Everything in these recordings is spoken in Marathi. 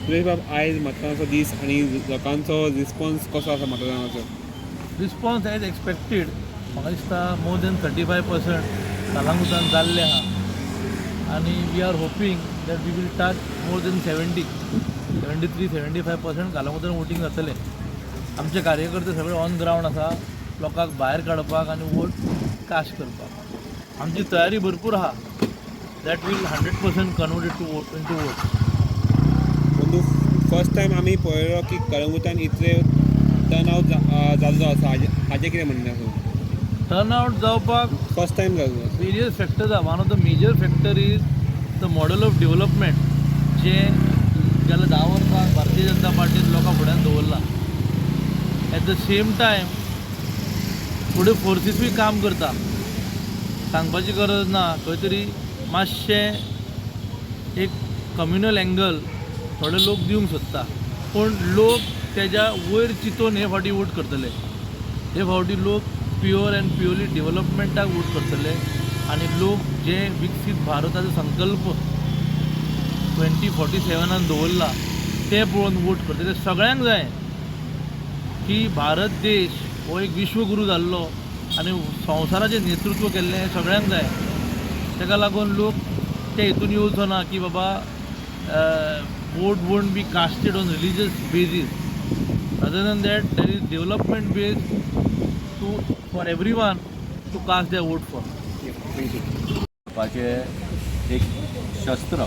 सुरेश बाब आयज मतदानाचो दीस आनी लोकांचो रिस्पॉन्स कसो आसा मतदानाचो? रिस्पॉन्स एज एक्सपेक्टेड म्हाका दिसता more than thirty five percent कालांगुतान जाल्ले आहा आनी we are hoping that we will touch more than seventy seventy three seventy five percent कालांगुतान voting जातलें आमचे कार्यकर्ते सगळे ऑन ग्रावंड आसा लोकांक भायर काडपाक आनी वोट कास्ट करपाक. आमची तयारी भरपूर आहा that will hundred percent converted to vote in to vote पूण फर्स्ट टायम आमी पळयलो की कळंगुटान इतले टर्न आवट जाल्लो आसा हाजे कितें म्हणणें आसा टर्न आवट जावपाक फर्स्ट टायम जाल्लो वेरियस फॅक्टर्स आहा one of the major factor is the model of development जे गेल्या धा वर्सां भारतीय जनता पार्टीन लोकां फुड्यान दवरला एट द सेम टायम फुडें फोर्सीसूय काम करता. सांगपाची गरज ना. खंय तरी मातशें एक कम्युनल एंगल थोडे लोक दिवंक सोदता पूण लोक तेज्या वयर चिंतून हे फावटी वोट करतले. हे फावटी लोक प्युअर अँड प्युअरली डेव्हलपमेंटाक वोट करतले. आनी लोक जे विकसीत भारताचो संकल्प ट्वेंटी फोर्टी सेवनान दवरला ते पळोवन वोट करतले. सगळ्यांक जाय. की भारत देश हो एक विश्वगुरू जाल्लो आनी संवसाराचें नेतृत्व केल्लें सगळ्यांक जाय. ताका लागून लोक ते हितून येवचो ना की बाबा vote won't be casted on religious basis. Other than that there is development base to for every to to caste vote for. For एक शस्त्र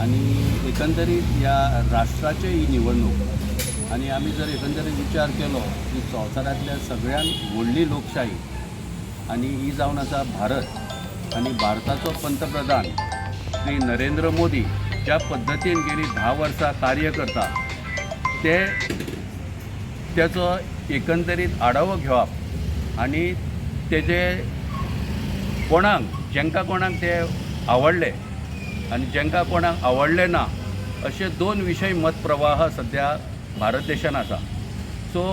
आणि एकंदरीत ह्या राष्ट्राची ही निवडणूक आणि आम्ही जर एकंदरीत विचार केलो की संवसारांतल्या सगळ्यात व्हडली लोकशाही आणि ही जावन आसा भारत आणि भारताचो पंतप्रधान श्री नरेंद्र मोदी ज्या पद्दतीन गेली धा वर्सां कार्य करता ते त्याचो एकंदरीत आढावो घेवप आणि तेजे कोणाक जेंका कोणाक ते आवडले आनी जेंका कोणाक आवडले ना असे दोन विशय मतप्रवाह सद्या भारत देशांत आसा सो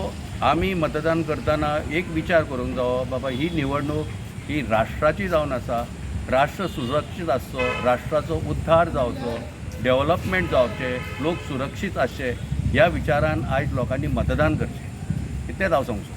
आमी मतदान करतना एक विचार करूंक जावो बाबा ही निवडणूक ही राष्ट्राची जावन आसा राष्ट्र सुरक्षीत आसचो राष्ट्राचो उद्धार जावचो डेव्हलपमेंट जावचें लोक सुरक्षीत आसचे ह्या विचारान आयज लोकांनी मतदान करचें. इतलेंच हांव सांगूं